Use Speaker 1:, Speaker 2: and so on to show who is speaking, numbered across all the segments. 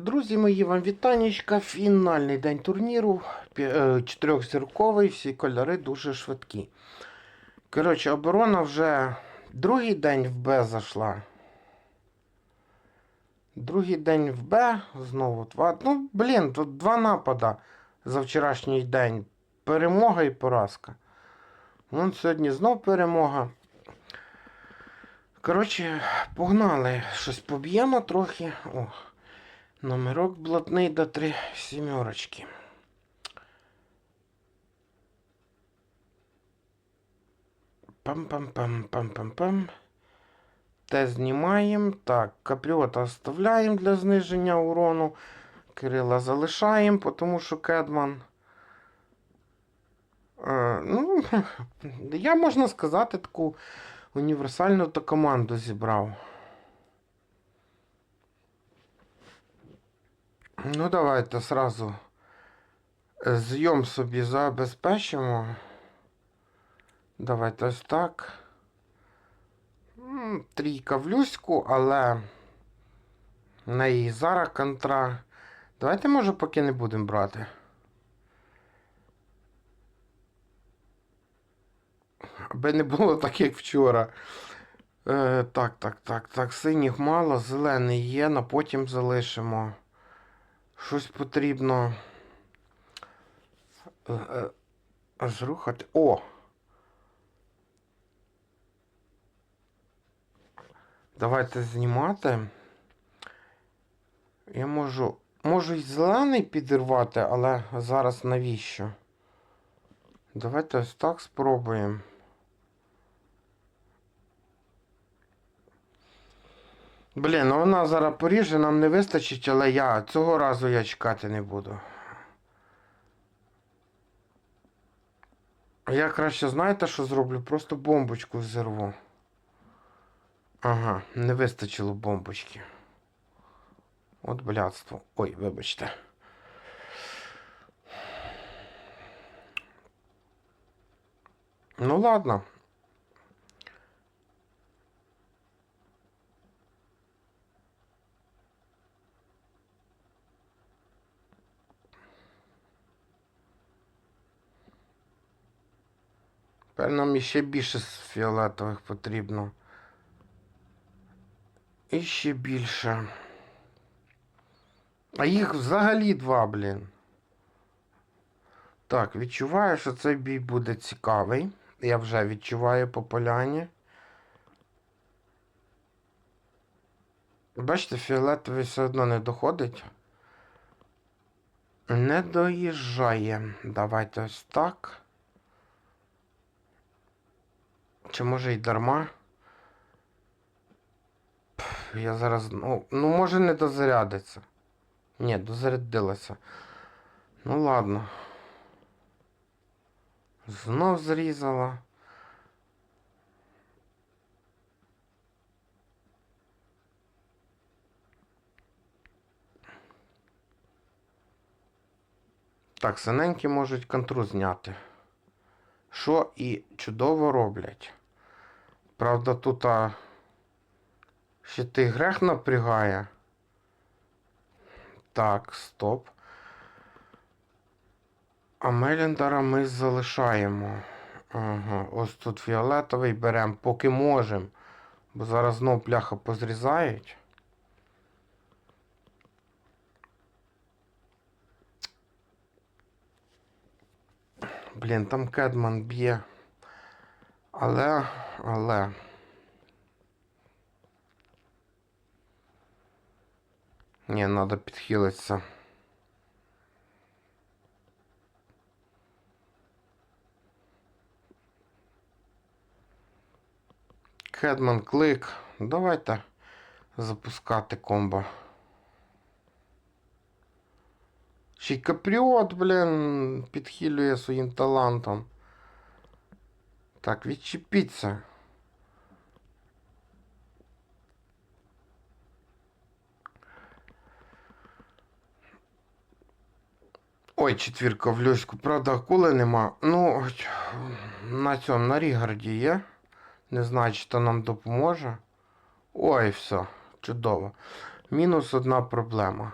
Speaker 1: Друзі мої, вам вітанечка. Фінальний день турніру. Е, Чотирьохзірковий, всі кольори дуже швидкі. Коротше, оборона вже другий день в Б зайшла. Другий день в Б. Знову два. Ну, блін, тут два напада за вчорашній день. Перемога і поразка. Вон сьогодні знов перемога. Коротше, погнали. Щось поб'ємо трохи. О. Номерок блатний до три сімерочки. Пам-пам-пам-пам-пам-пам. Те знімаємо. Так, капріота оставляємо для зниження урону. Кирила залишаємо, тому що Кедман. Е, ну, я можна сказати, таку універсальну та команду зібрав. Ну, давайте сразу зйом собі забезпечимо. Давайте ось так. Трійка в люську, але в неї зараз контра. Давайте, може, поки не будемо брати. Аби не було так, як вчора. Е, так, так, так, так. Синіх мало, зелений є, на потім залишимо. Щось потрібно. е, е, Аж рухати. О! Давайте знімати. Я можу. Можу і зелений підірвати, але зараз навіщо? Давайте ось так спробуємо. Блін, ну вона зараз поріже, нам не вистачить, але я цього разу я чекати не буду. Я краще знаєте, що зроблю? Просто бомбочку взорву. Ага, не вистачило бомбочки. От блядство. Ой, вибачте. Ну ладно. Тепер нам іще більше фіолетових потрібно. І ще більше. А їх взагалі два, блін. Так, відчуваю, що цей бій буде цікавий. Я вже відчуваю по поляні. Бачите, фіолетовий все одно не доходить. Не доїжджає. Давайте ось так. Чи може й дарма? Я зараз. Ну, ну може не дозарядиться. Ні, дозарядилася. Ну ладно. Знов зрізала. Так, синенькі можуть контру зняти. Що і чудово роблять. Правда, тут а, той грех напрягає. Так, стоп. А Меліндара ми залишаємо. Ага, ось тут фіолетовий беремо, поки можемо. Бо зараз знов пляха позрізають. Блін, там Кедман б'є. Але, але. Ні, треба підхилитися. Кедман клик. Давайте запускати комбо. Ще й капріот, блін, підхилює своїм талантом. Так, відчепіться. Ой, четвірка в Люську. Правда, акули нема. Ну, на цьому, на Рігарді є. Не знаю, чи то нам допоможе. Ой, все, чудово. Мінус одна проблема.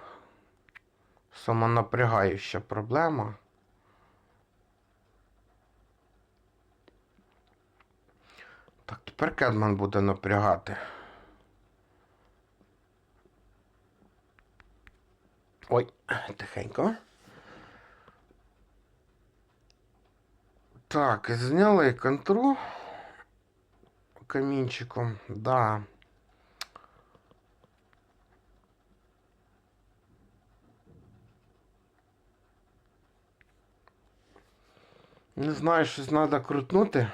Speaker 1: самонапрягаюча проблема. Так, тепер Кедман буде напрягати. Ой, тихенько. Так, зняли контру камінчиком, да. Не знаю, щось треба крутнути.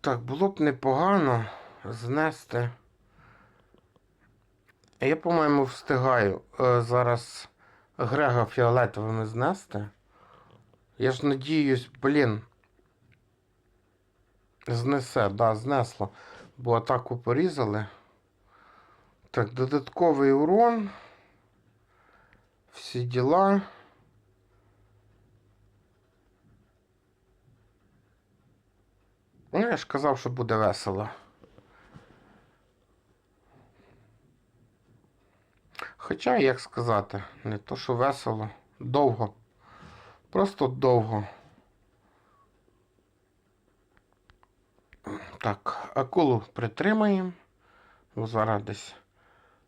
Speaker 1: Так, було б непогано знести. Я, по-моєму, встигаю е, зараз Грега фіолетовими знести. Я ж надіюсь, блін. Знесе, да, знесло. Бо атаку порізали. Так, додатковий урон. Всі діла. Ну, я ж казав, що буде весело. Хоча, як сказати, не то, що весело, довго. Просто довго. Так, акулу притримаємо. Зараз десь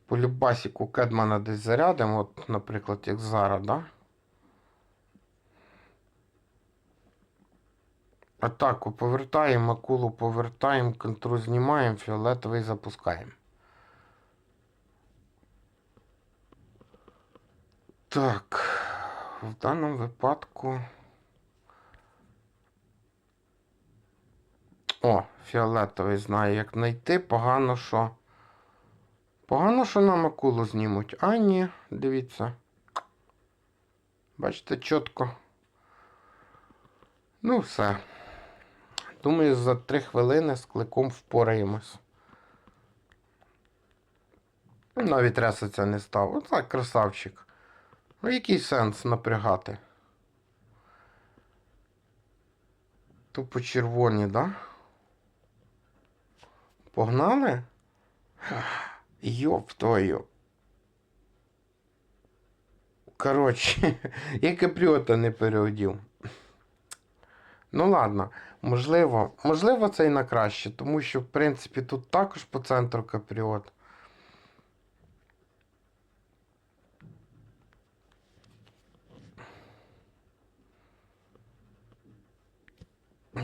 Speaker 1: по любасіку Кедмана десь зарядимо, от, наприклад, як зараз, да? Атаку повертаємо, акулу повертаємо, контру знімаємо, фіолетовий запускаємо. Так, в даному випадку. О, фіолетовий знає, як знайти. Погано, що. Погано, що нам акулу знімуть. А, ні, дивіться. Бачите, чітко. Ну, все. Думаю, за три хвилини з кликом впораємось. Навіть ресиця не став. Отак, красавчик. Ну, який сенс напрягати? Тупо червоні, да? Погнали? Йоп твою. Коротше, я капріота не переодів. Ну ладно, можливо, можливо, це і на краще, тому що, в принципі, тут також по центру капріот.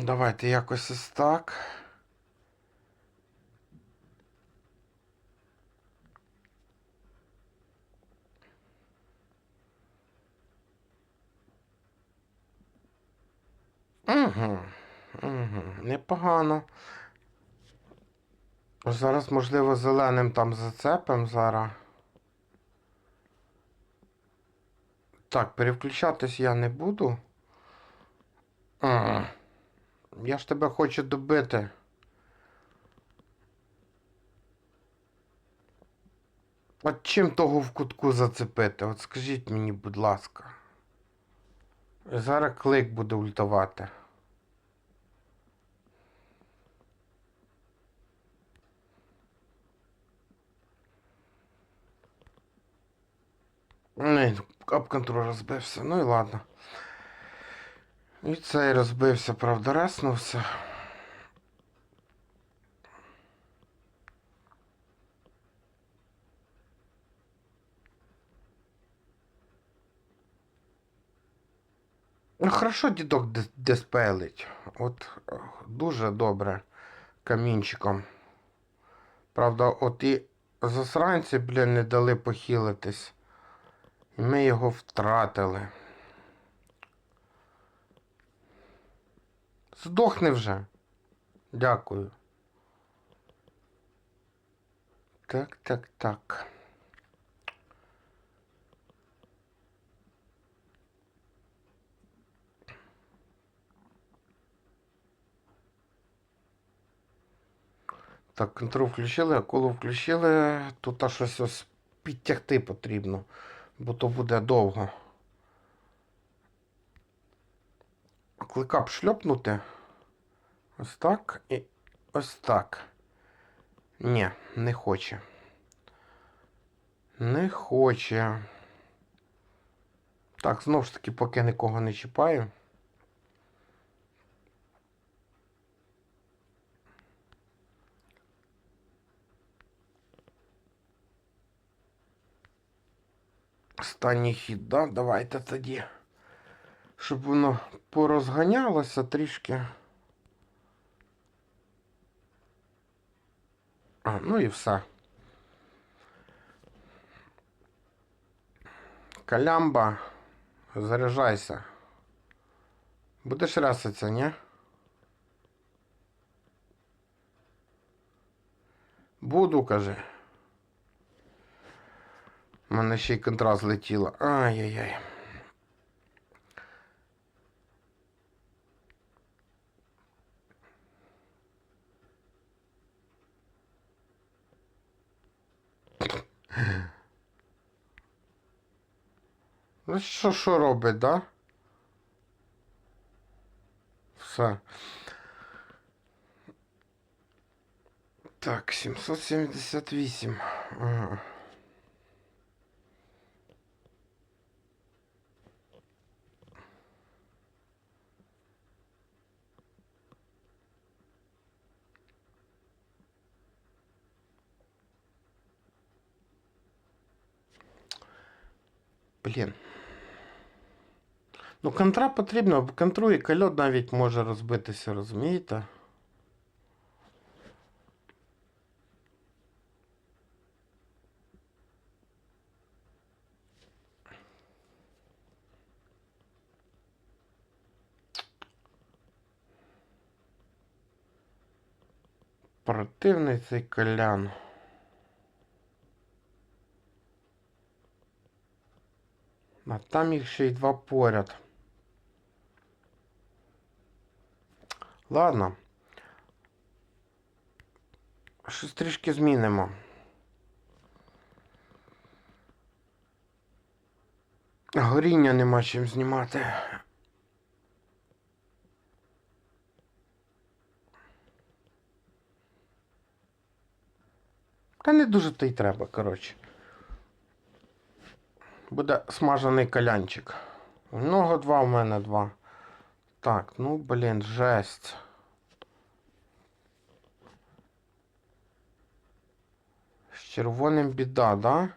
Speaker 1: Давайте якось ось так. Угу, угу, непогано. Зараз, можливо, зеленим там зацепим зараз. Так, переключатись я не буду. Ага. Я ж тебе хочу добити. От чим того в кутку зацепити? От скажіть мені, будь ласка. Зараз клик буде ультувати. Не, об контроль розбився. Ну і ладно. І цей розбився, правда, реснувся. Ну, хорошо дідок диспелить. От е, дуже добре камінчиком. Правда, от і засранці, блін, не дали похилитись. І ми його втратили. Здохни вже. Дякую. Так, так, так. Так, контрол включили, акулу включили. Тут аж щось підтягти потрібно, бо то буде довго. Клика б шльопнути. Ось так і ось так. Ні, не хоче. Не хоче. Так, знов ж таки, поки нікого не чіпаю. Останній хід, да? Давайте тоді. Щоб воно порозганялося трішки. А, ну і все. Калямба, заряджайся. Будеш реситься, ні? Буду, каже. У мене ще й контраст злетіла. Ай-яй-яй. Ну що, що робить, да? Все. Так, 778. Ага. Блін. Ну, контра потрібно, контру і кольот навіть може розбитися, розумієте? Противний цей колян. А там їх ще й два поряд. Ладно. Щось трішки змінимо. Горіння нема чим знімати. Та не дуже то й треба, коротше. Буде смажений калянчик. У два, у мене два. Так, ну блін, жесть. З червоним біда, да?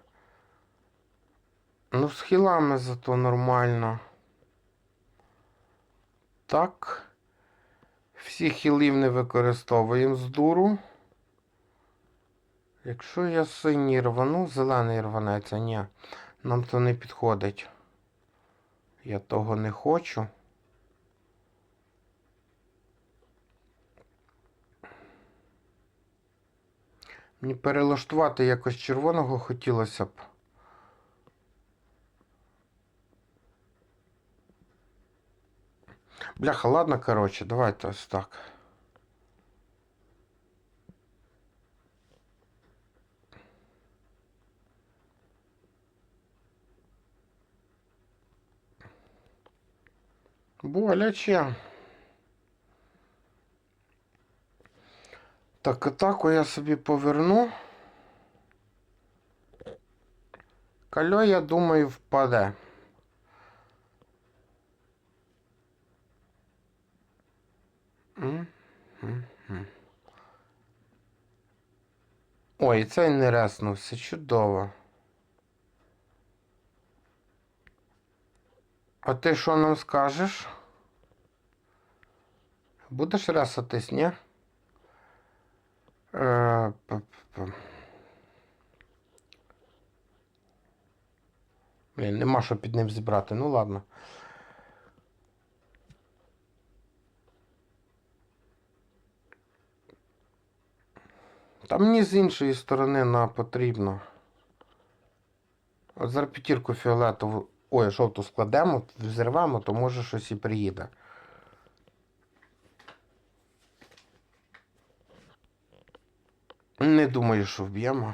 Speaker 1: Ну, з хілами зато нормально. Так. Всі хілів не використовуємо з дуру. Якщо я синій рвану, зелений рванеться, ні. Нам то не підходить. Я того не хочу. Мені перелаштувати якось червоного хотілося б. Бляха, ладно, коротше, давайте ось так. Боляче. Так, атаку я собі поверну. Кальо, я думаю, впаде. Ой, цей не реснувся, чудово. А ти що нам скажеш? Будеш ресатись, ні? Е. Блін, нема що під ним зібрати, ну ладно. Та мені з іншої сторони на потрібно. От зараз п'ятірку фіолетову. Ой, жовту складемо, взірвемо, то може щось і приїде. Не думаю, що вб'ємо.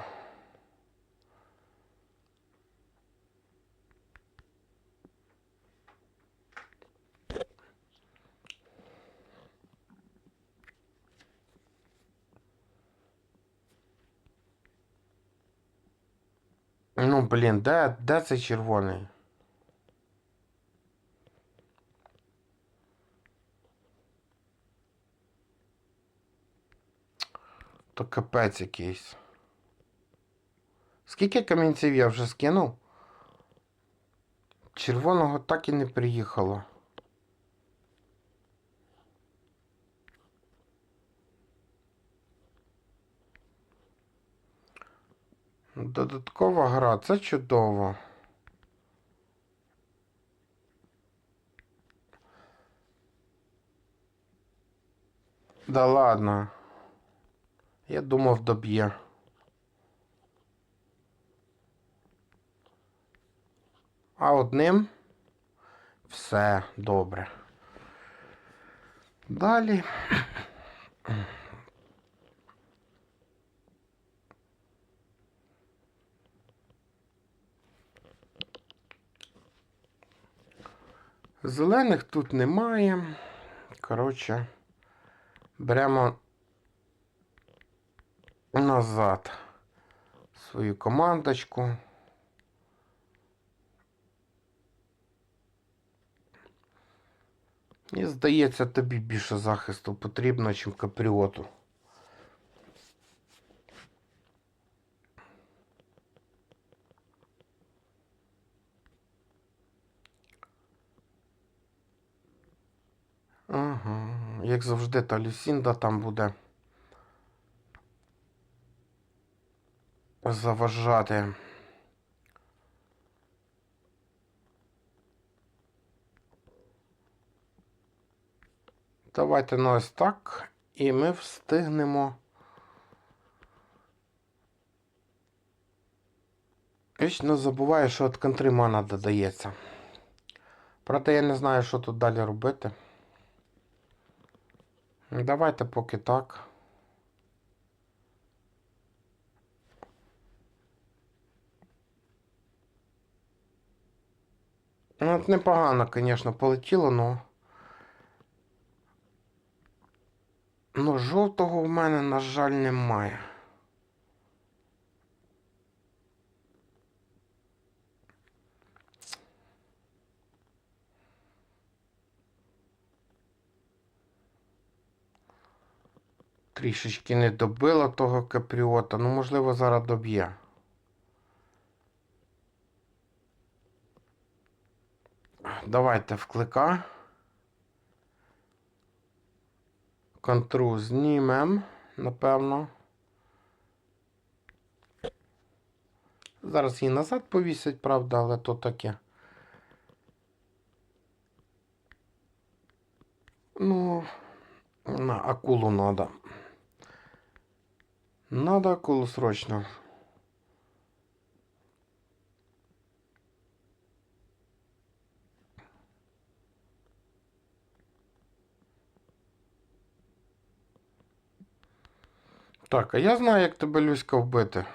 Speaker 1: Ну, блін, де, де цей червоний? То капець якийсь. Скільки камінців я вже скинув? Червоного так і не приїхало. Додаткова гра, це чудово. Да ладно. Я думав доб'є. А одним все добре. Далі. Зелених тут немає. Коротше, беремо назад свою командочку. І здається, тобі більше захисту потрібно, ніж капріоту. Ага, як завжди, та Люсінда там буде заважати. Давайте ну ось так, і ми встигнемо. Вічно забуваю, що от контримана додається. Проте я не знаю, що тут далі робити. Давайте поки так. Ну, от непогано, звісно, полетіло, но. Ну, жовтого в мене, на жаль, немає. Трішечки не добила того капріота, ну, можливо, зараз доб'є. Давайте вклика. Контру знімем, напевно. Зараз її назад повісять, правда, але то таке. Ну, на акулу надо. Надо акулу срочно. Так, а я знаю, як тебе Люська вбити.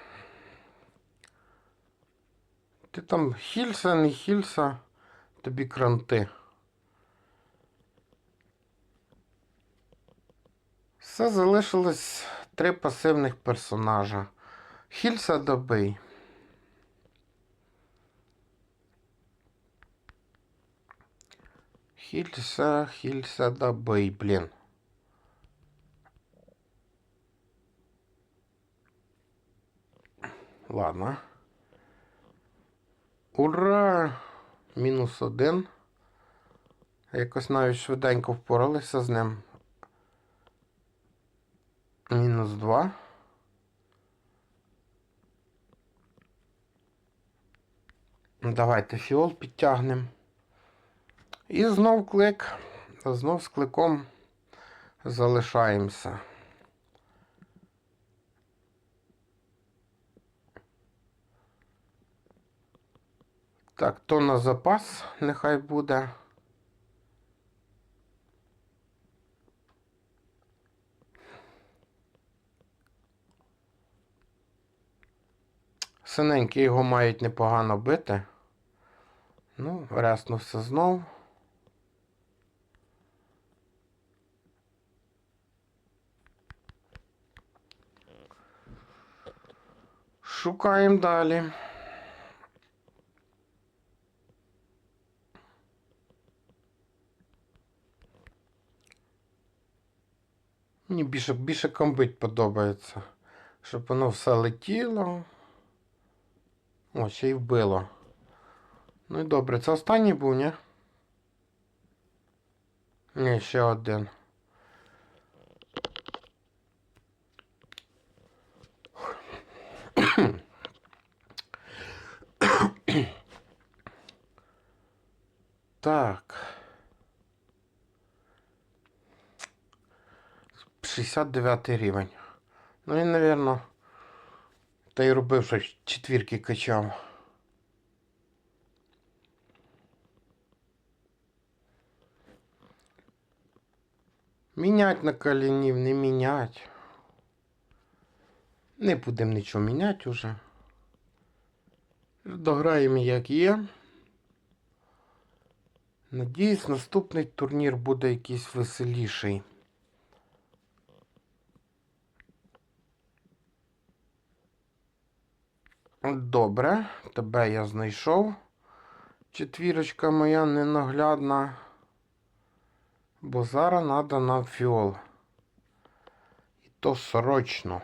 Speaker 1: Ти там хільса, не хільса, тобі кранти. Все залишилось три пасивних персонажа. Хільса добий. Хільса, хільса добий, блін. Ладно. Ура! Мінус один. Якось навіть швиденько впоралися з ним. Мінус два. Давайте фіол підтягнемо. І знов клик. Знов з кликом залишаємося. Так, то на запас нехай буде. Синенькі його мають непогано бити. Ну, реснувся знов. Шукаємо далі. Мені більше, більше комбить подобається. Щоб воно все летіло. О, ще й вбило. Ну і добре, це останній був, ні? Ні, ще один. Так. 69 рівень. Ну він, напевно, та й робив, що четвірки качав. Мінять на калінів, не мінять. Не будемо нічого міняти уже. Дограємо як є. Надіюсь, наступний турнір буде якийсь веселіший. Добре, тебе я знайшов. Четвірочка моя ненаглядна. Бо зараз треба нам фіол. І то срочно.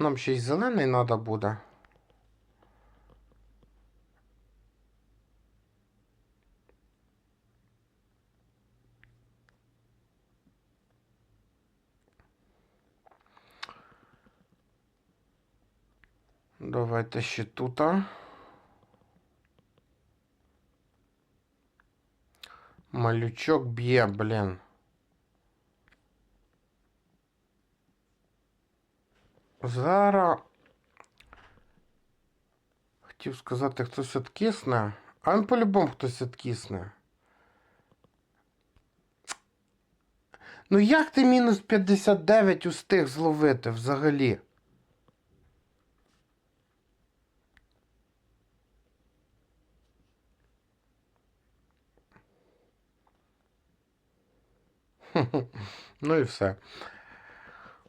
Speaker 1: Нам ще й зелений треба буде. Давайте ще тут. Малючок б'є, блін. Зараз. Хотів сказати, хтось откисне. А він по-любому хтось откисне. Ну як ти мінус 59 устиг зловити взагалі? Ну і все.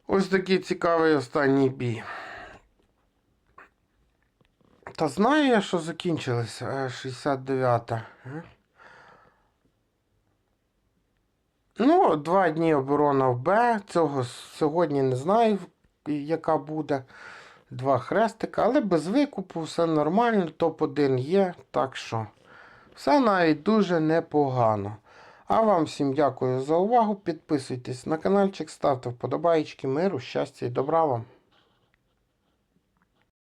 Speaker 1: Ось такий цікавий останній бій. Та знаю я, що закінчилося 69-та. е? Ну, два дні оборона в Б. Цього сьогодні не знаю, яка буде. Два хрестика, але без викупу все нормально, топ-1 є, так що все навіть дуже непогано. А вам всім дякую за увагу. Підписуйтесь на каналчик, ставте вподобайки, миру, щастя і добра вам.